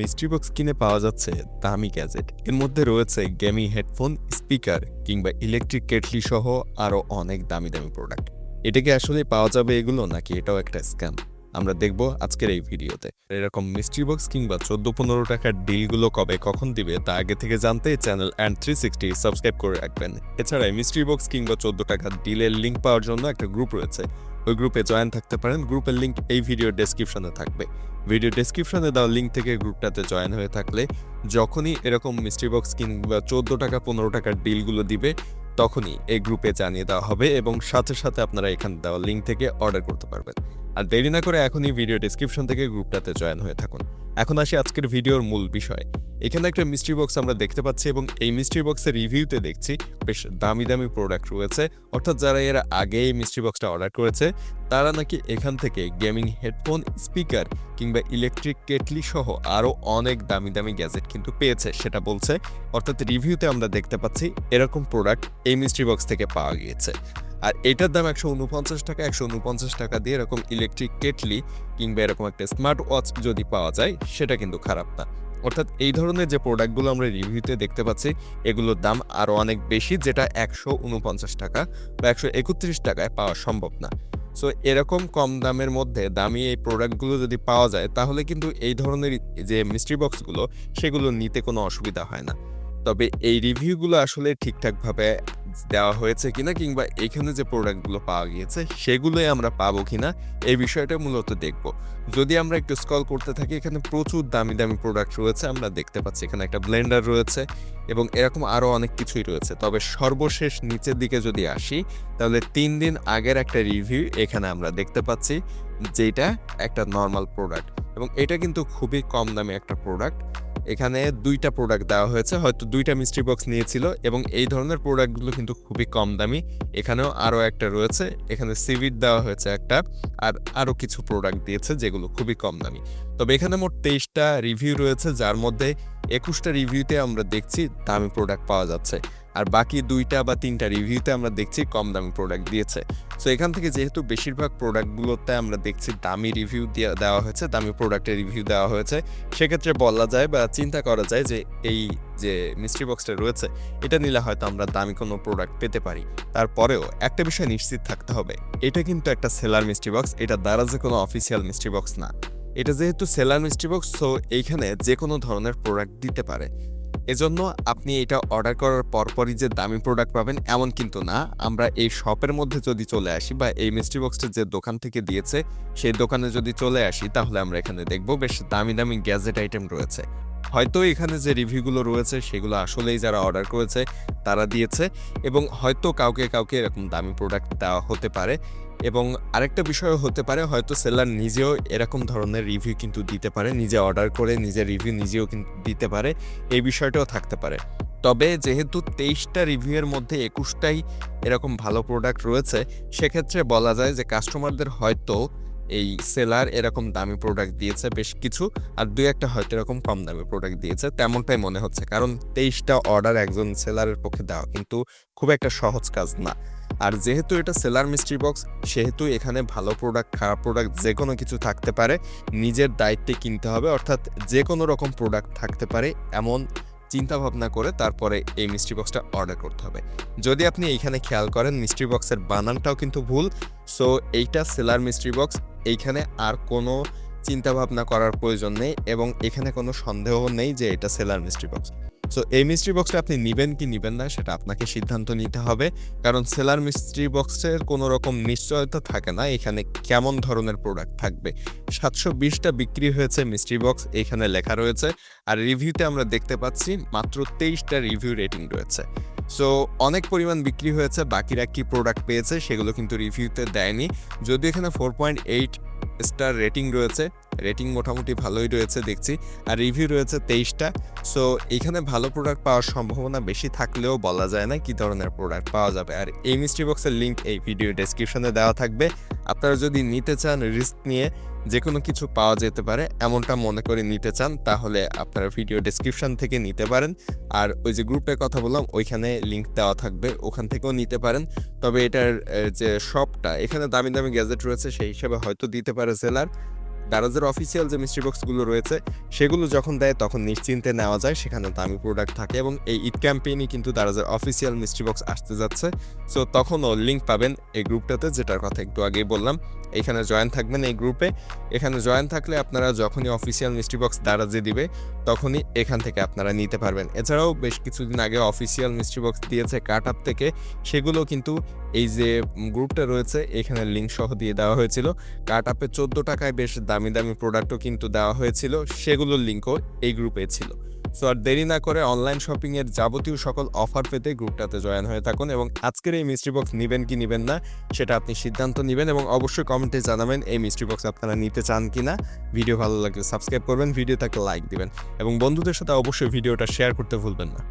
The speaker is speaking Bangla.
মিস্ট্রি বক্স কিনে পাওয়া যাচ্ছে দামি গ্যাজেট। এর মধ্যে রয়েছে গেমিং হেডফোন, স্পিকার কিংবা ইলেকট্রিক কেটলি সহ আরও অনেক দামি দামি প্রোডাক্ট এটা কি আসলে পাওয়া যাবে এগুলো নাকি এটাও একটা স্ক্যাম আমরা দেখব আজকের এই ভিডিওতে। এরকম মিস্ট্রি বক্স কিংবা চোদ্দ পনেরো টাকার ডিলগুলো কবে কখন দিবে তা আগে থেকে জানতে channel and three sixty subscribe করে রাখবেন। এছাড়া মিস্ট্রি বক্স কিংবা চোদ্দ টাকার ডিলের লিঙ্ক পাওয়ার জন্য একটা গ্রুপ রয়েছে। ওই গ্রুপে জয়েন থাকতে পারেন। গ্রুপের লিঙ্ক এই ভিডিওর ডেসক্রিপশনে থাকবে। ভিডিও ডেসক্রিপশনে দেওয়া লিঙ্ক থেকে গ্রুপটাতে জয়েন হয়ে থাকলে যখনই এরকম মিস্ট্রি বক্স কিংবা চোদ্দ টাকা, পনেরো টাকার ডিলগুলো দিবে, তখনই এই গ্রুপে জানিয়ে দেওয়া হবে এবং সাথে সাথে আপনারা এখানে দেওয়া লিঙ্ক থেকে অর্ডার করতে পারবেন। আর দেরি না করে এখনই ভিডিও ডেসক্রিপশন থেকে গ্রুপটাতে জয়েন হয়ে থাকুন। এখন আসি আজকের ভিডিওর মূল বিষয়। এখানে একটা মিস্ট্রি বক্স আমরা দেখতে পাচ্ছি এবং এই মিস্ট্রি বক্সের রিভিউতে দেখছি বেশ দামি দামি প্রোডাক্ট রয়েছে। অর্থাৎ যারা এর আগে এই মিস্ট্রি বক্সটা অর্ডার করেছে, তারা নাকি এখান থেকে গেমিং হেডফোন স্পিকার কিংবা ইলেকট্রিক কেটলি সহ আরও অনেক দামি দামি গ্যাজেট কিন্তু পেয়েছে, সেটা বলছে। অর্থাৎ রিভিউতে আমরা দেখতে পাচ্ছি এরকম প্রোডাক্ট এই মিস্ট্রি বক্স থেকে পাওয়া গিয়েছে। আর এটার দাম একশো উনপঞ্চাশ টাকা, একশো উনপঞ্চাশ টাকা দিয়ে এরকম ইলেকট্রিক কেটলি কিংবা এরকম একটা স্মার্ট ওয়াচ যদি পাওয়া যায়, সেটা কিন্তু খারাপ না। অর্থাৎ এই ধরনের যে প্রোডাক্টগুলো আমরা রিভিউতে দেখতে পাচ্ছি, এগুলোর দাম আরও অনেক বেশি, যেটা একশো উনপঞ্চাশ টাকা বা একশো একত্রিশ টাকায় পাওয়া সম্ভব না। সো এরকম কম দামের মধ্যে দামি এই প্রোডাক্টগুলো যদি পাওয়া যায়, তাহলে কিন্তু এই ধরনের যে মিস্ট্রি বক্সগুলো সেগুলো নিতে কোনো অসুবিধা হয় না। তবে এই রিভিউগুলো আসলে ঠিকঠাকভাবে দেওয়া হয়েছে কিনা কিংবা এখানে যে প্রোডাক্টগুলো পাওয়া গিয়েছে, সেগুলোই আমরা পাবো কিনা, এই বিষয়টা মূলত দেখব। যদি আমরা একটু স্কল করতে থাকি, এখানে প্রচুর দামি দামি প্রোডাক্ট রয়েছে, আমরা দেখতে পাচ্ছি এখানে একটা ব্লেন্ডার রয়েছে এবং এরকম আরও অনেক কিছুই রয়েছে। তবে সর্বশেষ নিচের দিকে যদি আসি, তাহলে তিন দিন আগের একটা রিভিউ এখানে আমরা দেখতে পাচ্ছি, যেটা একটা নর্মাল প্রোডাক্ট এবং এটা কিন্তু খুবই কম দামে একটা প্রোডাক্ট। এখানে দুইটা প্রোডাক্ট দেওয়া হয়েছে। হয়তো দুইটা মিস্ট্রি বক্স নিয়েছিল এবং এই ধরনের প্রোডাক্টগুলো কিন্তু খুবই কম দামি। এখানেও আরও একটা রয়েছে। এখানে সিভিট দেওয়া হয়েছে একটা আর আরও কিছু প্রোডাক্ট দিয়েছে যেগুলো খুবই কম দামি। তবে এখানে মোট তেইশটা রিভিউ রয়েছে, যার মধ্যে একুশটা রিভিউতে আমরা দেখছি দামি প্রোডাক্ট পাওয়া যাচ্ছে। আর বাকি দুইটা বা তিনটা রিভিউতে আমরা দেখছি কম দামি প্রোডাক্ট দিয়েছে। সো এখান থেকে যেহেতু বেশিরভাগ প্রোডাক্টগুলোতে আমরা দেখছি দামি রিভিউ দেওয়া হয়েছে, দামি প্রোডাক্টের রিভিউ দেওয়া হয়েছে, সেক্ষেত্রে বলা যায় বা চিন্তা করা যায় যে এই যে মিস্ট্রি বক্সটা রয়েছে, এটা নিলে হয়তো আমরা দামি কোনো প্রোডাক্ট পেতে পারি। তারপরেও একটা বিষয় নিশ্চিত থাকতে হবে, এটা কিন্তু একটা সেলার মিস্ট্রি বক্স এটা দ্বারা যে কোনো অফিসিয়াল মিস্ট্রি বক্স না। এটা যেহেতু সেলার মিস্ট্রি বক্স সো এইখানে যে কোনো ধরনের প্রোডাক্ট দিতে পারে। এজন্য আপনি এটা অর্ডার করার পরপরই যে দামি প্রোডাক্ট পাবেন এমন কিন্তু না। আমরা এই শপের মধ্যে যদি চলে আসি বা এই মিস্ট্রি বক্সটা যে দোকান থেকে দিয়েছে, সেই দোকানে যদি চলে আসি, তাহলে আমরা এখানে দেখব বেশ দামি দামি গ্যাজেট আইটেম রয়েছে। হয়তো এখানে যে রিভিউগুলো রয়েছে সেগুলো আসলেই যারা অর্ডার করেছে, তারা দিয়েছে এবং হয়তো কাউকে কাউকে এরকম দামি প্রোডাক্ট দেওয়া হতে পারে এবং আরেকটা বিষয় হতে পারে, হয়তো সেলার নিজেও এরকম ধরনের রিভিউ কিন্তু দিতে পারে, নিজে অর্ডার করে, নিজের রিভিউ নিজেও কিন্তু দিতে পারে, এই বিষয়টাও থাকতে পারে। তবে যেহেতু তেইশটা রিভিউয়ের মধ্যে একুশটাই এরকম ভালো প্রোডাক্ট রয়েছে, সেক্ষেত্রে বলা যায় যে কাস্টমারদের হয়তো এই সেলার এরকম দামি প্রোডাক্ট দিয়েছে বেশ কিছু, আর দুই একটা হয়তো এরকম কম দামি প্রোডাক্ট দিয়েছে, তেমনটাই মনে হচ্ছে। কারণ তেইশটা অর্ডার একজন সেলারের পক্ষে দেওয়া কিন্তু খুব একটা সহজ কাজ না। আর যেহেতু এটা সেলার মিস্ট্রি বক্স সেহেতু এখানে ভালো প্রোডাক্ট খারাপ প্রোডাক্ট যে কোনো কিছু থাকতে পারে, নিজের দায়িত্বে কিনতে হবে, অর্থাৎ যে কোনো রকম প্রোডাক্ট থাকতে পারে এমন চিন্তা ভাবনা করে তারপরে এই মিস্ট্রি বক্সটা অর্ডার করতে হবে। যদি আপনি এইখানে খেয়াল করেন মিস্ট্রি বক্সের বানানটাও কিন্তু ভুল। সো এইটা সেলার মিস্ট্রি বক্স এইখানে আর কোনো চিন্তা ভাবনা করার প্রয়োজন নেই এবং এখানে কোনো সন্দেহ নেই যে এটা সেলার মিস্ট্রি বক্স সো এই মিস্ট্রি বক্সটা আপনি নেবেন কি নেবেন না, সেটা আপনাকে সিদ্ধান্ত নিতে হবে। কারণ সেলার মিস্ট্রি বক্সের কোনো রকম নিশ্চয়তা থাকে না, এখানে কেমন ধরনের প্রোডাক্ট থাকবে। সাতশো বিশটা বিক্রি হয়েছে মিস্ট্রি বক্স এখানে লেখা রয়েছে। আর রিভিউতে আমরা দেখতে পাচ্ছি মাত্র তেইশটা রিভিউ রেটিং রয়েছে। সো অনেক পরিমাণ বিক্রি হয়েছে, বাকিরা কি প্রোডাক্ট পেয়েছে, সেগুলো কিন্তু রিভিউতে দেয়নি। যদি এখানে four point eight star rating রয়েছে। রেটিং মোটামুটি ভালোই রয়েছে দেখছি। আর রিভিউ রয়েছে তেইশটা। সো এখানে ভালো প্রোডাক্ট পাওয়ার সম্ভাবনা বেশি থাকলেও বলা যায় না কি ধরনের প্রোডাক্ট পাওয়া যাবে। আর এই মিস্ট্রি বক্সের লিঙ্ক এই ভিডিও ডেসক্রিপশনে দেওয়া থাকবে। আপনারা যদি নিতে চান রিস্ক নিয়ে যে কোনো কিছু পাওয়া যেতে পারে, এমনটা মনে করে নিতে চান, তাহলে আপনারা ভিডিও ডেসক্রিপশন থেকে নিতে পারেন। আর ওই যে গ্রুপের কথা বললাম, ওইখানে লিঙ্ক দেওয়া থাকবে। ওখান থেকেও নিতে পারেন। তবে এটার যে শপটা এখানে দামি দামি গ্যাজেট রয়েছে, সেই হিসাবে হয়তো দিতে পারে সেলার দারাজের অফিসিয়াল যে মিস্ট্রি বক্সগুলো রয়েছে, সেগুলো যখন দেয় তখন নিশ্চিন্তে নেওয়া যায়। সেখানে দামি প্রোডাক্ট থাকে এবং এই ঈদ ক্যাম্পেইনই কিন্তু দারাজের অফিসিয়াল মিস্ট্রি বক্স আসতে যাচ্ছে। সো তখনও লিঙ্ক পাবেন এই গ্রুপটাতে যেটার কথা একটু আগেই বললাম। এখানে জয়েন থাকবেন এই গ্রুপে এখানে জয়েন থাকলে আপনারা যখনই অফিসিয়াল মিস্ট্রি বক্স দারাজে দিবে, তখনই এখান থেকে আপনারা নিতে পারবেন। এছাড়াও বেশ কিছুদিন আগে অফিসিয়াল মিস্ট্রি বক্স দিয়েছে কাট আপ থেকে। সেগুলো কিন্তু এই যে গ্রুপটা রয়েছে, এখানে লিঙ্ক সহ দিয়ে দেওয়া হয়েছিল। কাট আপে চোদ্দ টাকায় বেশ দামি দামি দামি প্রোডাক্টও কিন্তু দেওয়া হয়েছিল, সেগুলোর লিঙ্কও এই গ্রুপে ছিল। সো আর দেরি না করে অনলাইন শপিং এর যাবতীয় সকল অফার পেতে গ্রুপটাতে জয়েন হয়ে থাকুন এবং আজকের এই মিস্ট্রি বক্স নেবেন কি নেবেন না, সেটা আপনি সিদ্ধান্ত নেবেন এবং অবশ্যই কমেন্টে জানাবেন এই মিস্ট্রি বক্স আপনারা নিতে চান কি না ভিডিও ভালো লাগলে সাবস্ক্রাইব করবেন ভিডিওটাকে লাইক দিবেন। এবং বন্ধুদের সাথে অবশ্যই ভিডিওটা শেয়ার করতে ভুলবেন না।